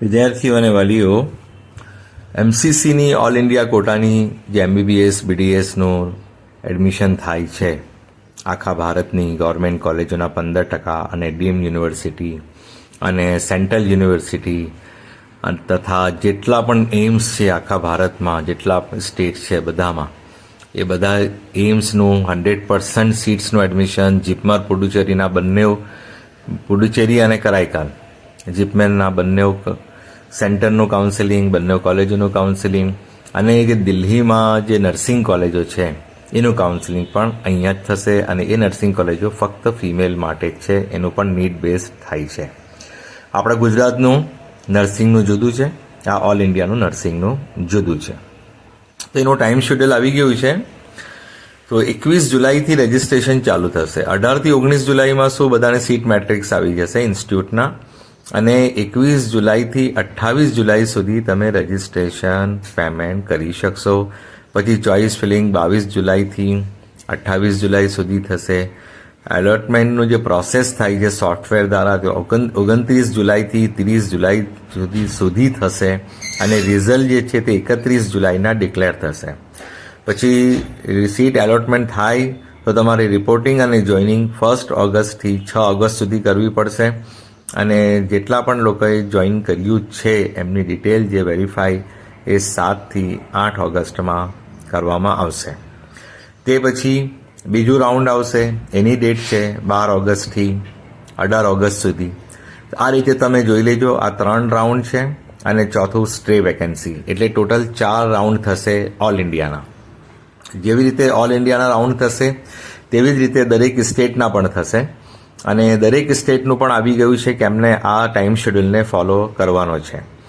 વિદ્યાર્થીઓ અને વાલીઓ એમસીસીની ઓલ ઇન્ડિયા કોટાની જે એમબીબીએસ બીડીએસનું એડમિશન થાય છે. આખા ભારતની ગવર્મેન્ટ કોલેજોના પંદર ટકા અને ડીમ યુનિવર્સિટી અને સેન્ટ્રલ યુનિવર્સિટી તથા જેટલા પણ એમ્સ છે આખા ભારતમાં, જેટલા સ્ટેટ છે બધામાં, એ બધા એમ્સનું હંડ્રેડ પર્સન્ટ સીટ્સનું એડમિશન જીપમાર પુડુચેરીના બંને પુડુચેરી અને કરાઈકાલ જીપમેનના બંને સેન્ટરનું કાઉન્સેલિંગ બંને કોલેજોનું કાઉન્સેલિંગ અને જે દિલ્હીમાં જે નર્સિંગ કોલેજો છે, એનું કાઉન્સેલિંગ પણ અહીંયા જ થશે અને એ નર્સિંગ કોલેજો ફક્ત ફિમેલ માટે જ છે, એનું પણ નીટ બેઝ થાય છે. આપણા ગુજરાતનું નર્સિંગનું જુદું છે, આ ઓલ ઇન્ડિયાનું નર્સિંગનું જુદું છે. તો એનું ટાઈમ શેડ્યુલ આવી ગયું છે, તો એકવીસ જુલાઈથી રજિસ્ટ્રેશન ચાલુ થશે. અઢારથી ઓગણીસ જુલાઈમાં શું બધાને સીટ મેટ્રિક્સ આવી જશે ઇન્સ્ટિટ્યૂટના અને એકવીસ જુલાઈથી અઠ્ઠાવીસ જુલાઈ સુધી તમે રજિસ્ટ્રેશન પેમેન્ટ કરી શકશો. પછી ચોઇસ ફિલિંગ બાવીસ જુલાઈથી અઠ્ઠાવીસ જુલાઈ સુધી થશે. એલોટમેન્ટનું જે પ્રોસેસ થાય છે સોફ્ટવેર દ્વારા તે ઓગણ ઓગણત્રીસ જુલાઈથી ત્રીસ જુલાઈ સુધી સુધી થશે અને રિઝલ્ટ જે છે તે એકત્રીસ જુલાઈના ડિક્લેર થશે. પછી સીટ એલોટમેન્ટ થાય તો તમારે રિપોર્ટિંગ અને જોઈનિંગ ફર્સ્ટ ઓગસ્ટથી છ ઓગસ્ટ સુધી કરવી પડશે. અને જેટલા પણ લોકોએ જોઈન કર્યું છે, એમની ડિટેલ જે વેરીફાઈ એ સાતથી આઠ ઓગસ્ટમાં કરવામાં આવશે. તે પછી બીજું રાઉન્ડ આવશે, એની ડેટ છે બાર ઓગસ્ટથી અઢાર ઓગસ્ટ સુધી. આ રીતે તમે જોઈ લેજો, આ ત્રણ રાઉન્ડ છે અને ચોથું સ્ટ્રે વેકેન્સી એટલે ટોટલ ચાર રાઉન્ડ થશે ઓલ ઇન્ડિયાના જેવી રીતે ઓલ ઇન્ડિયાના રાઉન્ડ થશે, તેવી જ રીતે દરેક સ્ટેટના પણ થશે. અને દરેક સ્ટેટનું પણ આવી ગયું છે કે એમને આ ટાઈમ શેડ્યુલને ફોલો કરવાનો છે.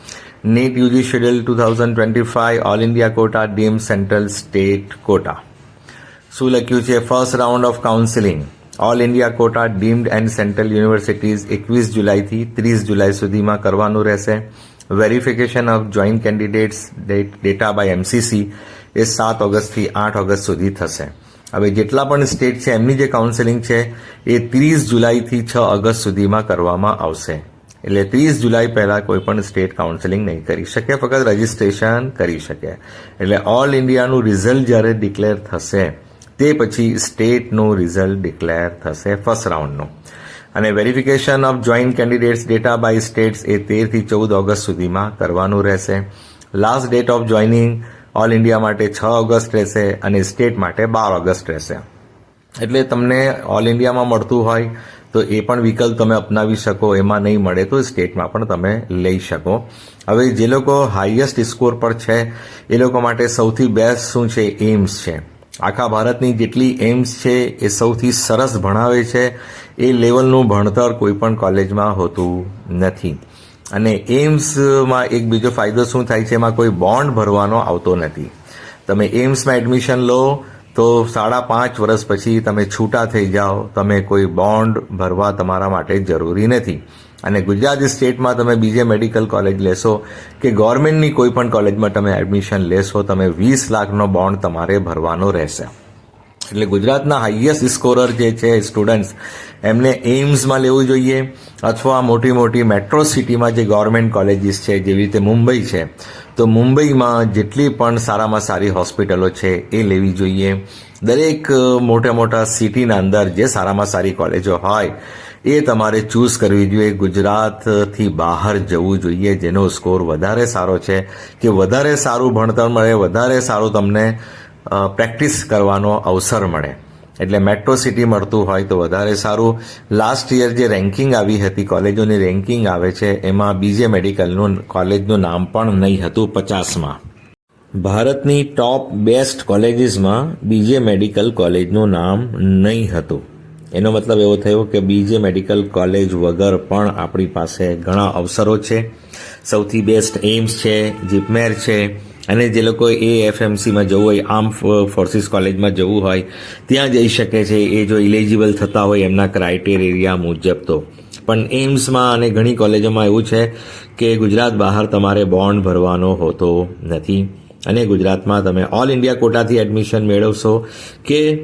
NEET UG schedule two thousand twenty five all India quota deemed central state quota. શું લખ્યું છે? First round of counselling. All India quota, deemed and central universities એકવીસ જુલાઈથી ત્રીસ જુલાઈ સુધીમાં કરવાનું રહેશે. Verification of joint candidates data by MCC એ સાત ઓગસ્ટથી આઠ ઓગસ્ટ સુધી થશે. હવે જેટલા પણ સ્ટેટ છે, એમની જે કાઉન્સેલિંગ છે, એ ત્રીસ જુલાઈથી છ ઓગસ્ટ સુધીમાં કરવામાં આવશે. એટલે ત્રીસ જુલાઈ પહેલાં કોઈ પણ સ્ટેટ કાઉન્સેલિંગ નહીં કરી શકે, ફક્ત રજિસ્ટ્રેશન કરી શકે. એટલે ઓલ ઇન્ડિયાનું રિઝલ્ટ જ્યારે ડિક્લેર થશે, તે પછી સ્ટેટનું રિઝલ્ટ ડિક્લેર થશે ફર્સ્ટ રાઉન્ડનું અને verification of joint candidates data by states એ તેરથી ચૌદ ઓગસ્ટ સુધીમાં કરવાનું રહેશે. Last date of joining all India માટે છ ઓગસ્ટ રહેશે અને સ્ટેટ માટે બાર ઓગસ્ટ રહેશે. એટલે તમને ઓલ ઇન્ડિયામાં મળતું હોય તો એ પણ વિકલ્પ તમે અપનાવી શકો, એમાં નહીં મળે તો સ્ટેટમાં પણ તમે લઈ શકો. હવે જે લોકો હાઈએસ્ટ સ્કોર પર છે, એ લોકો માટે સૌથી બેસ્ટ શું છે? એમ્સ છે. આખા ભારતની જેટલી એમ્સ છે, એ સૌથી સરસ ભણાવે છે. એ લેવલનું ભણતર કોઈ પણ કોલેજમાં હોતું નથી. અને એમ્સમાં એક બીજો ફાયદો શું થાય છે? એમાં કોઈ બોન્ડ ભરવાનો આવતો નથી. તમે એમ્સમાં એડમિશન લો, તો સાડા પાંચ વર્ષ પછી તમે છૂટા થઈ જાઓ. તમે કોઈ બોન્ડ ભરવા તમારા માટે જરૂરી નથી. અને ગુજરાત સ્ટેટમાં તમે બીજે મેડિકલ કોલેજ લેશો કે ગવર્મેન્ટની કોઈ પણ કોલેજમાં તમે એડમિશન લેશો, તમે વીસ લાખનો બોન્ડ તમારે ભરવાનો રહેશે. એટલે ગુજરાતના હાઈએસ્ટ સ્કોરર જે છે સ્ટુડન્ટ્સ એમને એઇમ્સમાં લેવું જોઈએ અથવા મોટી મોટી મેટ્રો સિટીમાં જે ગવર્મેન્ટ કોલેજીસ છે, જેવી રીતે મુંબઈ છે, તો મુંબઈમાં જેટલી પણ સારામાં સારી હોસ્પિટલો છે, એ લેવી જોઈએ. દરેક મોટા મોટા સિટીના અંદર જે સારામાં સારી કોલેજો હોય, એ તમારે ચૂઝ કરવી જોઈએ. ગુજરાતથી બહાર જવું જોઈએ, જેનો સ્કોર વધારે સારો છે. કે વધારે સારું ભણતર મળે, વધારે સારું તમને પ્રેક્ટિસ કરવાનો અવસર મળે. એટલે મેટ્રો સિટી મળતું હોય તો વધારે સારું. લાસ્ટ યર જે રેન્કિંગ આવી હતી, કોલેજોની રેન્કિંગ આવે છે, એમાં બીજે મેડિકલનું કોલેજનું નામ પણ નહીં હતું પચાસમાં. ભારતની ટોપ બેસ્ટ કોલેજીસમાં બીજે મેડિકલ કોલેજનું નામ નહીં હતું. એનો મતલબ એવો થયો કે બીજે મેડિકલ કોલેજ વગર પણ આપણી પાસે ઘણા અવસરો છે. સૌથી બેસ્ટ એમ્સ છે, જીપમેર છે અને જે લોકો એ એફએમસીમાં જવું હોય આર્મ ફોર્સિસ કોલેજમાં જવું હોય, ત્યાં જઈ શકે છે. એ જો ઇલિજિબલ થતા હોય, એમના ક્રાઇટેરિયા મુજબ તો. પણ એમ્સમાં અને ઘણી કોલેજોમાં એવું છે કે ગુજરાત બહાર તમારે બોન્ડ ભરવાનો હોતો નથી. અને ગુજરાતમાં તમે ઓલ ઇન્ડિયા કોટાથી એડમિશન મેળવશો કે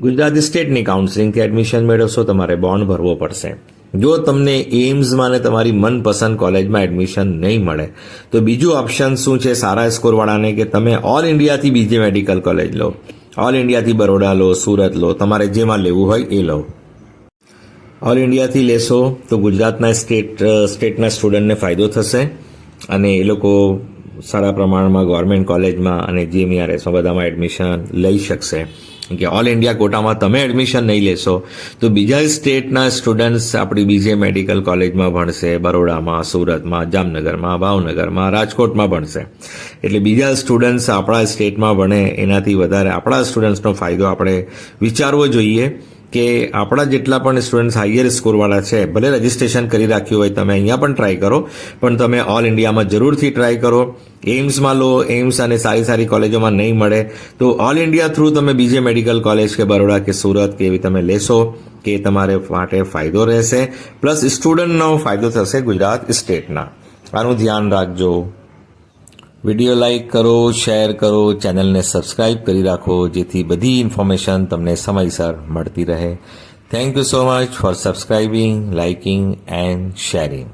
ગુજરાત સ્ટેટની કાઉન્સિલિંગથી એડમિશન મેળવશો, તમારે બોન્ડ ભરવો પડશે. જો તમને એમ્સમાં ને તમારી મનપસંદ કોલેજમાં એડમિશન નહીં મળે, તો બીજું ઓપ્શન શું છે સારા સ્કોરવાળાને કે તમે ઓલ ઇન્ડિયાથી બીજી મેડિકલ કોલેજ લો. ઓલ ઇન્ડિયાથી બરોડા લો, સુરત લો, તમારે જેમાં લેવું હોય એ લો. ઓલ ઇન્ડિયાથી લેશો તો ગુજરાતના સ્ટેટ, સ્ટેટના સ્ટુડન્ટને ફાયદો થશે અને એ લોકો સારા પ્રમાણમાં ગવર્મેન્ટ કોલેજમાં અને જીએમઈઆરએસમાં બધામાં એડમિશન લઈ શકશે. કે ઓલ ઇન્ડિયા કોટામાં તમે એડમિશન નહીં લેશો, તો બીજા સ્ટેટના સ્ટુડન્ટ્સ આપણી બીજે મેડિકલ કોલેજમાં ભણશે, બરોડામાં, સુરતમાં, જામનગરમાં, ભાવનગરમાં, રાજકોટમાં ભણશે. એટલે બીજા સ્ટુડન્ટ્સ આપણા સ્ટેટમાં ભણે, એનાથી વધારે આપણા સ્ટુડન્ટ્સનો ફાયદો આપણે વિચારવો જોઈએ. કે આપણા જેટલા પણ સ્ટુડન્ટ્સ હાઈયર સ્કોરવાળા છે, ભલે રજિસ્ટ્રેશન કરી રાખ્યું હોય, તમે અહીંયા પણ ટ્રાય કરો, પણ તમે ઓલ ઇન્ડિયામાં જરૂરથી ટ્રાય કરો. એમ્સમાં લો એમ્સ અને સારી સારી કોલેજોમાં નહીં મળે, તો ઓલ ઇન્ડિયા થ્રુ તમે બીજે મેડિકલ કોલેજ કે બરોડા કે સુરત કે એવી તમે લેશો કે તમારે માટે ફાયદો રહેશે. પ્લસ સ્ટુડન્ટનો ફાયદો થશે ગુજરાત સ્ટેટના આનું ધ્યાન રાખજો. વીડિયો લાઇક કરો, શેર કરો, ચેનલને સબસ્ક્રાઇબ કરી રાખો, જેથી બધી ઇન્ફોર્મેશન તમને સમયસર મળતી રહે. Thank you so much for subscribing liking and sharing